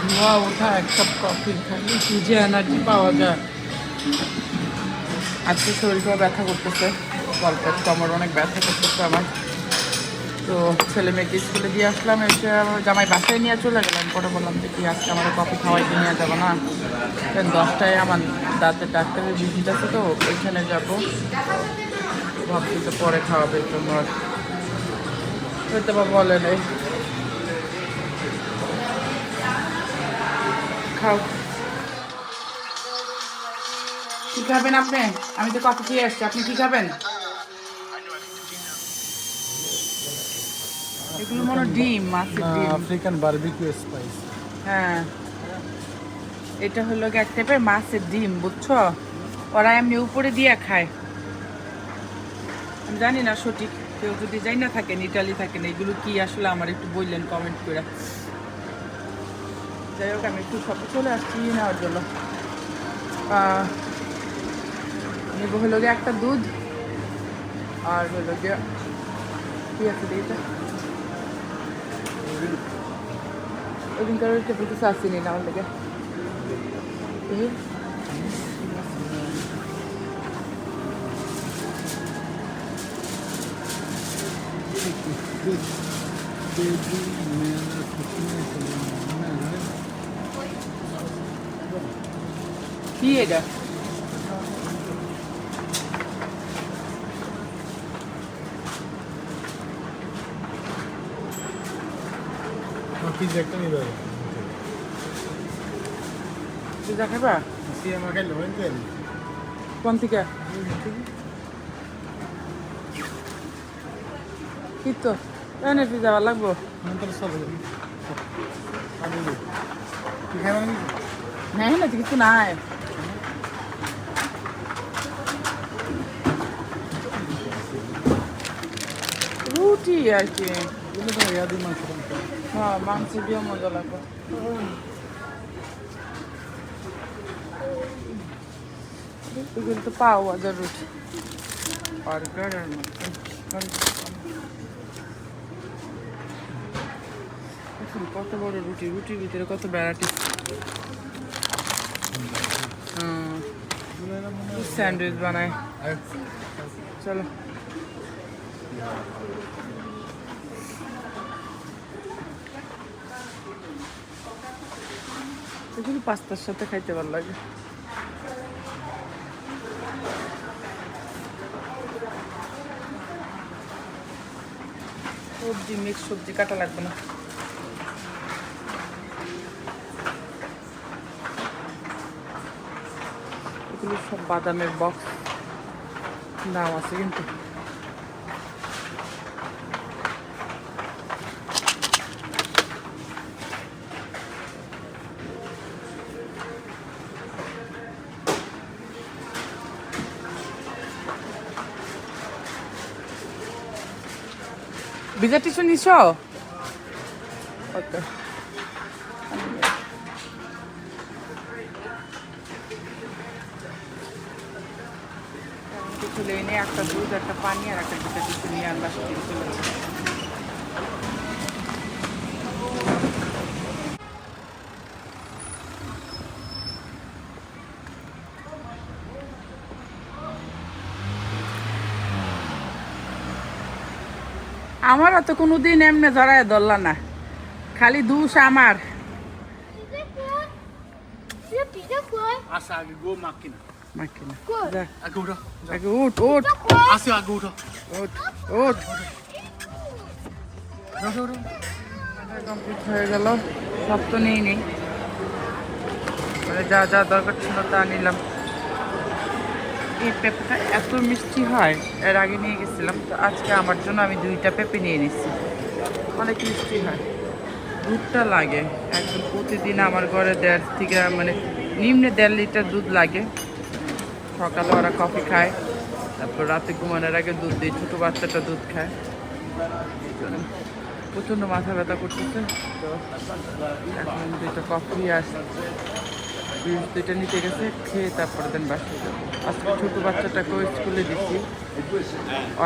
ধোয়া ওঠা, এক কাপ কফি খালি কি যে এনার্জি পাওয়া যায়। আজকে শরীরটা ব্যথা করতেছে গল্পের কমর অনেক ব্যথা করতেছে আমার। তো ছেলে মেয়েকে স্কুলে দিয়ে আসলাম, এসে জামাই বাসায় নিয়ে চলে গেলাম। পরে বললাম যে, কি, আজকে আমার কফি খাওয়াইতে নিয়ে যাব না? দশটায় আমার দাঁতের ডাক্তারের ভিজিট আছে তো, ওইখানে যাব। ভাবছি তো পরে খাওয়াবে জন্য হয়তো বা বলে নেই। খাও। কি খাবেন আপনি? আমি তো কফি খেয়ে আসছি। আপনি কি খাবেন? এগুলো মনে ডিম মাছের ডিম। আফ্রিকান বারবিকিউ স্পাইস হ্যাঁ। এটা হলো এক টাইপের মাছের ডিম বুঝছ? ওরা এমনি উপরে দিয়ে খায়। আমি জানি না সঠিক। কেউ যদি যাই না থাকেন ইটালি থাকেন এগুলো কি আসলে আমার একটু বললেন কমেন্ট করে। যাই হোক আমি একটু সব চলে আসছি নেওয়ার জন্য। আহ, নেব হলো গিয়ে একটা দুধ আর হলো গিয়ে কি আছে এইটা ওদিনকার ওই টেবিল কিছু আসেনি না আমার লেগে। এই, কি এটা? পিজ্জা একটা নিতে হবে খাবা? সি খাইলে হয় তেল কোন থেকে? কি তো এনে পিজা ভালো লাগবো। নন্তর সব আমি কি খাই মানে হ্যাঁ না কিছু নাই। রুটি আর কি। হ্যাঁ মাংস দিয়ে মজা লাগবে। পাওয়া বার্গার আর কত বড় রুটি রুটির ভিতরে কত ভ্যারাইটি। মনে হয়। স্যান্ডউইচ বানায়। চলো। এগুলো পাস্তার সাথে খাইতে ভালো লাগে। সবজি মিক্স সবজি কাটা লাগবে না। এগুলো সব বাদামের বক্স দাম আছে কিন্তু। বিজা টিস্যু নিছ? ওকে একটা দুধ একটা পানি আর একটা বিজা টিস্যু নিয়ে চলে আমারও তো কোনোদিন এমনি ধরায় ধরলা না। খালি দুষ আমার। কমপ্লিট হয়ে গেল। সব তো নেই নেই যা যা দরকার ছিল তা নিলাম। এই পেঁপেটা এত মিষ্টি হয়, এর আগে নিয়ে গেছিলাম, তো আজকে আমার জন্য আমি দুইটা পেঁপে নিয়ে নিচ্ছি। অনেক মিষ্টি হয়। দুধটা লাগে। একদম প্রতিদিন আমার ঘরে দেড় থেকে মানে নিম্নে দেড় লিটার দুধ লাগে। সকালে ওরা কফি খায়, তারপর রাতে ঘুমানোর আগে দুধ দিই ছোটো বাচ্চাটা দুধ খায়। প্রচণ্ড মাথা ব্যথা করতেছে। তো এখন দুইটা কফি বিষ দুইটা নিতে গেছে, খেয়ে তারপরে দেন বাসায় যাব। আজকে ছোটো বাচ্চাটাকেও স্কুলে দিচ্ছি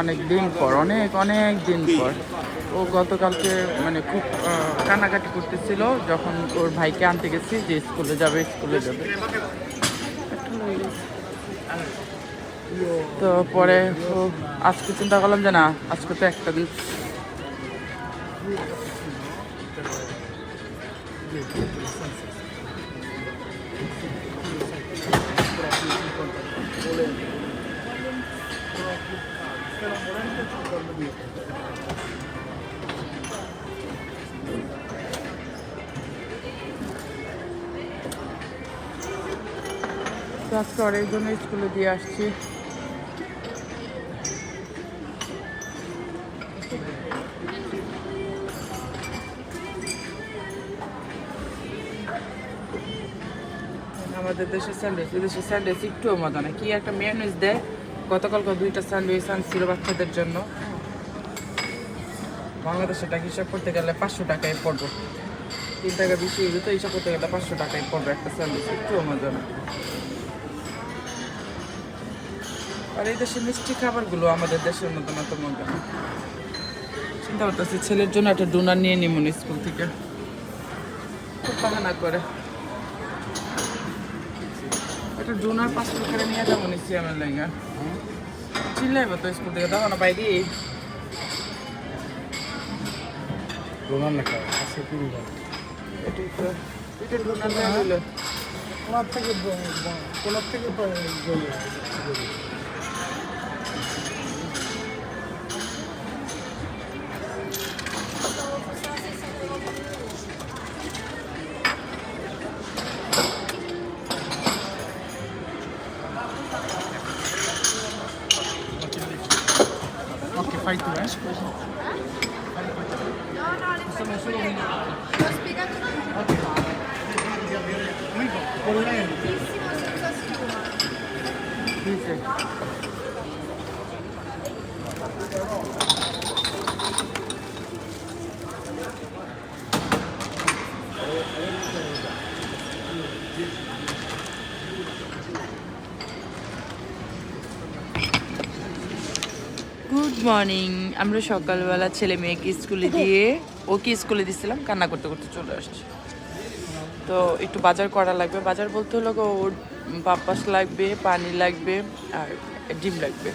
অনেক দিন পর অনেক অনেক দিন পর। ও গতকালকে মানে খুব আহ, কান্নাকাটি করতেছিল যখন ওর ভাইকে আনতে গেছি যে স্কুলে যাবে স্কুলে যাবে। তো পরে আজকে চিন্তা করলাম যে না আজকে তো একটা দিন। তো আজকে ওর এই জন্য স্কুলে দিয়ে আসছি আমাদের দেশের স্যান্ডউইচ দেশের স্যান্ডউইচ একটুও মজা না কি একটা মেয়নিজ দেয় গতকালকে দুইটা স্যান্ডউইচ আনছিল বাচ্চাদের জন্য। বাংলাদেশে টাকা হিসাব করতে গেলে পাঁচশো টাকায় পড়ব। তিন টাকা বেশি হয়ে যেত হিসাব করতে গেলে পাঁচশো টাকায় পড়বে একটা স্যান্ডউইচ একটুও মজা না। আর এই দেশের মিষ্টি খাবারগুলো আমাদের দেশের মতো না তো মজা চিন্তা করতেছি, ছেলের জন্য একটা ডোনার নিয়ে নিমন স্কুল থেকে। খুব বাহানা করে। একটা ডোনার পাঁচ টাকা নিয়ে যাব নিচ্ছি আমার লেঙ্গা চিল্লাইব তো স্কুল থেকে দেখো না বাইরে রোনার লেখা আছে তুমি এটাই তো এটা ডোনার নিয়ে নিলো ওনার থেকে কোনার থেকে fai tu, eh? Scusa. No, no, le faccio vedere. L'ho spiegato tutto. Ok. Volentissimo senza schiuma. Sì, sì. Good morning আমরা সকালবেলা ছেলে মেয়েকে স্কুলে দিয়ে ওকে স্কুলে দিছিলাম, কান্না করতে করতে চলে আসছি। তো একটু বাজার করা লাগবে। বাজার বলতে হলো ওর পাপাস লাগবে, পানি লাগবে আর ডিম লাগবে।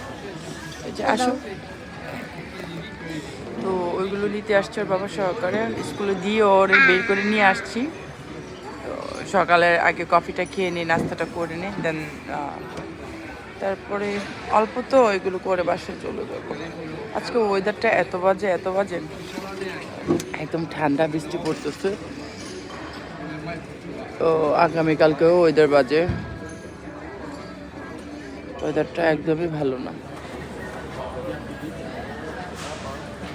যে আসো। তো ওইগুলো নিতে আসছে ওর বাবা সহকারে। স্কুলে দিয়ে ওর বের করে নিয়ে আসছি। তো সকালে আগে কফিটা খেয়ে নিই নাস্তাটা করে নিই দেন তারপরে অল্প তো ওইগুলো করে বাসায় চলে যাব। আজকে ওয়েদারটা এত বাজে এত বাজে। একদম ঠান্ডা বৃষ্টি পড়তেছে। তো আগামীকালকেও ওয়েদার বাজে। ওয়েদারটা একদমই ভালো না।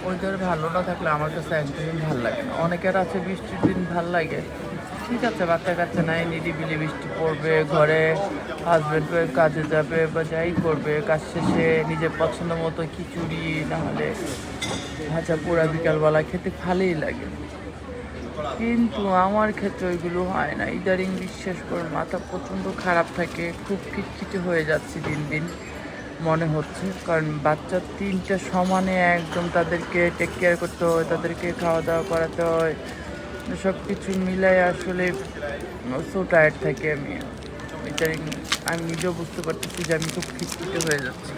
ওয়েদার ভালো না থাকলে আমার কাছে একদমই ভালো লাগে না। অনেকের আছে বৃষ্টির দিন ভালো লাগে। ঠিক আছে, বাচ্চা কাচ্চা নাই, নিরিবিলি বৃষ্টি পড়বে, ঘরে হাজব্যান্ড ওয়াইফ কাজে যাবে বা যাই করবে, কাজ শেষে নিজের পছন্দ মতো খিচুড়ি, নাহলে ভাজা পোড়া বিকালবেলা খেতে ভালোই লাগে। কিন্তু আমার ক্ষেত্রে ওইগুলো হয় না। ইদারিং বিশ্বাস করে, মাথা প্রচণ্ড খারাপ থাকে, খুব খিটখিটে হয়ে যাচ্ছে দিন দিন, মনে হচ্ছে। কারণ বাচ্চা তিনটা সমানে একদম তাদেরকে টেক কেয়ার করতে হয়, তাদেরকে খাওয়া দাওয়া করাতে হয় সব কিছু মিলাই আসলে সো টায়ার্ড থাকি আমি। ইদারিং আমি নিজেও বুঝতে পারতেছি যে আমি খুব খিটখিটে হয়ে যাচ্ছি।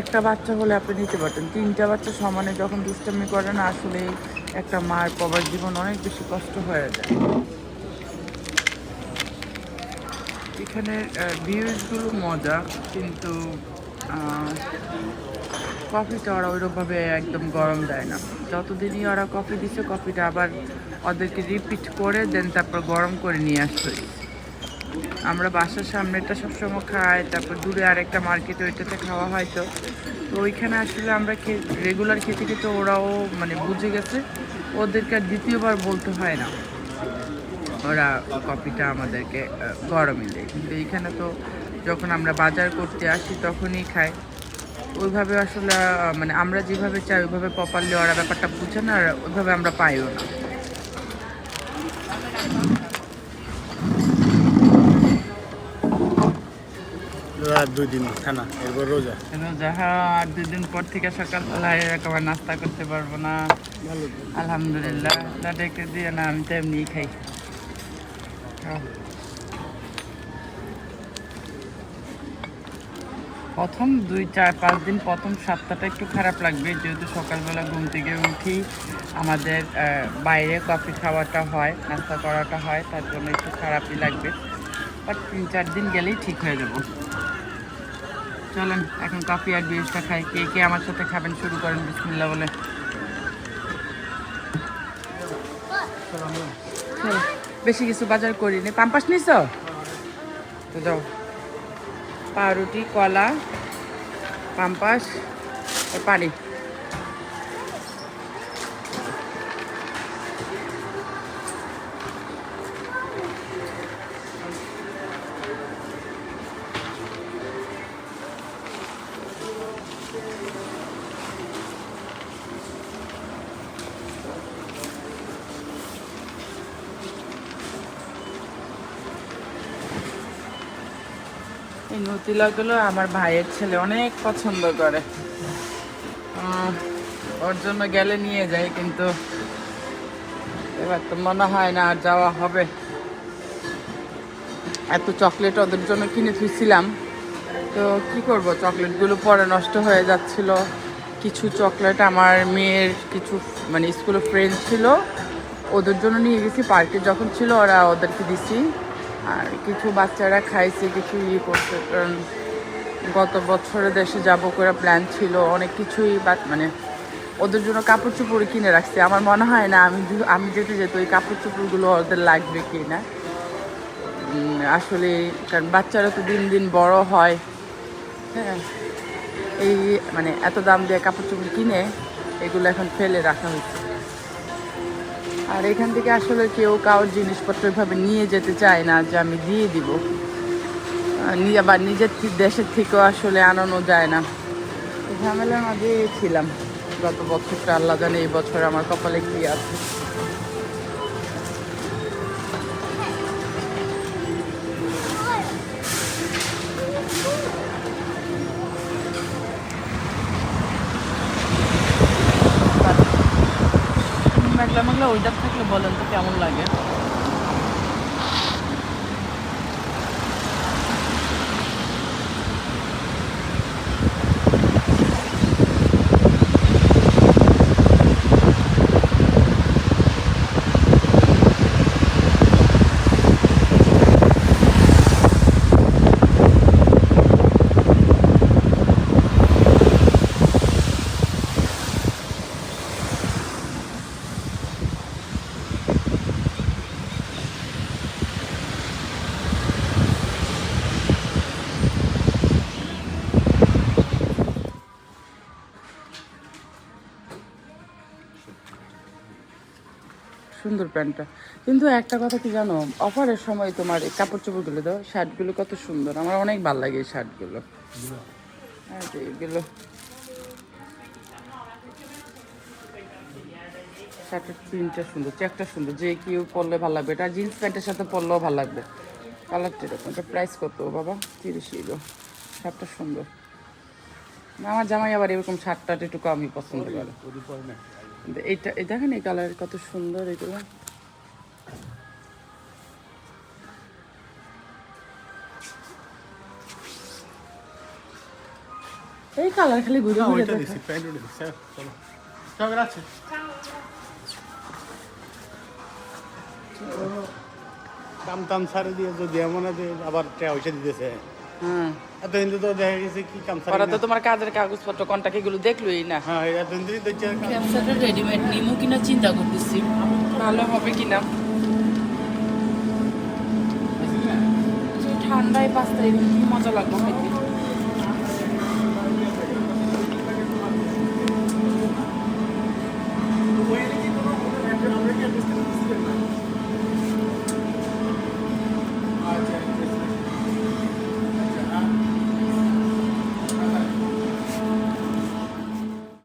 একটা বাচ্চা হলে আপনি নিতে পারতেন। তিনটা বাচ্চা সমানে যখন দুষ্টামি করে না, আসলে একটা মার বাবার জীবন অনেক বেশি কষ্ট হয়ে যায়। এখানে ভিউজগুলো মজা, কিন্তু কফিটা ওরা ওইরকমভাবে একদম গরম দেয় না। যতদিনই ওরা কফি দিচ্ছে কফিটা আবার ওদেরকে রিপিট করে দেন তারপর গরম করে নিয়ে আসতে। আমরা বাসার সামনেটা সবসময় খাই, তারপর দূরে আরেকটা মার্কেটে ওইটাতে খাওয়া হয় তো। তো ওইখানে আসলে আমরা রেগুলার খেতে খেতে ওরাও মানে বুঝে গেছে, ওদেরকে আর দ্বিতীয়বার বলতে হয় না। ওরা কপিটা আমাদেরকে গরমই দেয়। কিন্তু এইখানে তো যখন আমরা বাজার করতে আসি তখনই খাই। ওইভাবে আসলে মানে আমরা যেভাবে চাই ওইভাবে প্রপারলি ওরা ব্যাপারটা বুঝে না আর ওইভাবে আমরা পাইও না। আর দুই দিন খানা এরপর রোজা। রোজা হ্যাঁ আর দুদিন পর থেকে সকালবেলায় একেবারে নাস্তা করতে পারব না। আলহামদুলিল্লাহ ডেকে দিয়ে না আমি তো এমনিই খাই প্রথম দুই, চার, পাঁচ দিন, প্রথম সপ্তাহটা একটু খারাপ লাগবে। যেহেতু সকালবেলা ঘুম থেকে উঠি, আমাদের বাইরে কফি খাওয়াটা হয়, নাস্তা করাটা হয়, তার জন্য একটু খারাপই লাগবে। বাট তিন, চার দিন গেলেই ঠিক হয়ে যাব। চলেন, এখন কফি আর বিরিজটা খাই। কে কে আমার সাথে খাবেন? শুরু করেন বিসমিল্লা বলে। বেশি কিছু বাজার করিনি। পাম্পাস নিছ? তো যাও। পাউরুটি কলা পাম্পাস পানি। এই নতিলাগুলো আমার ভাইয়ের ছেলে অনেক পছন্দ করে। ওর জন্য গেলে নিয়ে যায় কিন্তু এবার তো মনে হয় না আর যাওয়া হবে। এত চকলেট ওদের জন্য কিনে থুইছিলাম। তো কি করব, চকলেটগুলো পরে নষ্ট হয়ে যাচ্ছিল। কিছু চকলেট আমার মেয়ের কিছু মানে স্কুলের ফ্রেন্ড ছিল, ওদের জন্য নিয়ে গেছি। পার্কে যখন ছিল ওরা ওদেরকে দিছি। আর কিছু বাচ্চারা খাইছে, কিছু ইয়ে করছে, কারণ গত বছরে দেশে যাব করে প্ল্যান ছিল, অনেক কিছুই মানে ওদের জন্য কাপড় চোপড় কিনে রাখছি। আমার মনে হয় না, আমি আমি যেতে যেত ওই কাপড় চোপড়গুলো ওদের লাগবে কি না আসলে কারণ বাচ্চারা তো দিন দিন বড় হয়। হ্যাঁ এই মানে এত দাম দিয়ে কাপড় চোপড় কিনে এগুলো এখন ফেলে রাখা হয়েছে আর এখান থেকে আসলে কেউ কারোর জিনিসপত্র এভাবে নিয়ে যেতে চায় না যে আমি দিয়ে দিব। আবার নিজের দেশের থেকেও আসলে আনানো যায় না। ঝামেলার মাঝে ছিলাম। গত বছরটা আল্লাহ জানে, এই বছর আমার কপালে কি আছে। মেঘলা মেঘলা ওইটা থাকলে বলেন তো কেমন লাগে সুন্দর প্যান্টটা। কিন্তু একটা কথা কি জানো? অফারের সময় তোমার এই কাপড় চোপড়গুলো দাও শার্টগুলো কত সুন্দর। আমার অনেক ভালো লাগে এই শার্টগুলো। হ্যাঁ এগুলো। শার্টের প্রিন্টটা সুন্দর চেকটা সুন্দর। যে কেউ পরলে ভালো লাগবে। এটা জিন্স প্যান্টের সাথে পরলেও ভালো লাগবে। কালারটা এরকম। এটা প্রাইস কত বাবা? তিরিশ ইউরো শার্টটা সুন্দর। আমার জামাই আবার এরকম শার্টটা একটু কমই পছন্দ করে। কিন্তু এইটা দেখেন এই কালার কত সুন্দর এগুলো। এই কালার খালি ঘুরে ঘুরে ওইটা দিছি প্যান্ট দিছি চলো। চল টাম সারে দিয়ে যদি এমন আছে আবার টাকা পয়সা দিতেছে। হ্যাঁ। এত হিন্দু তো দেখা গেছে কি কাম সারে ওরা তো তোমার কাজের কাগজপত্র কন্টাক্ট এগুলো দেখলোই না। হ্যাঁ এত হিন্দু দেখছে ক্যাপসাটা রেডিমেড নিমো কিনা চিন্তা করতেছি। ভালো হবে কিনা? ঠান্ডায় পাস্তা কি মজা লাগবে খাইতে?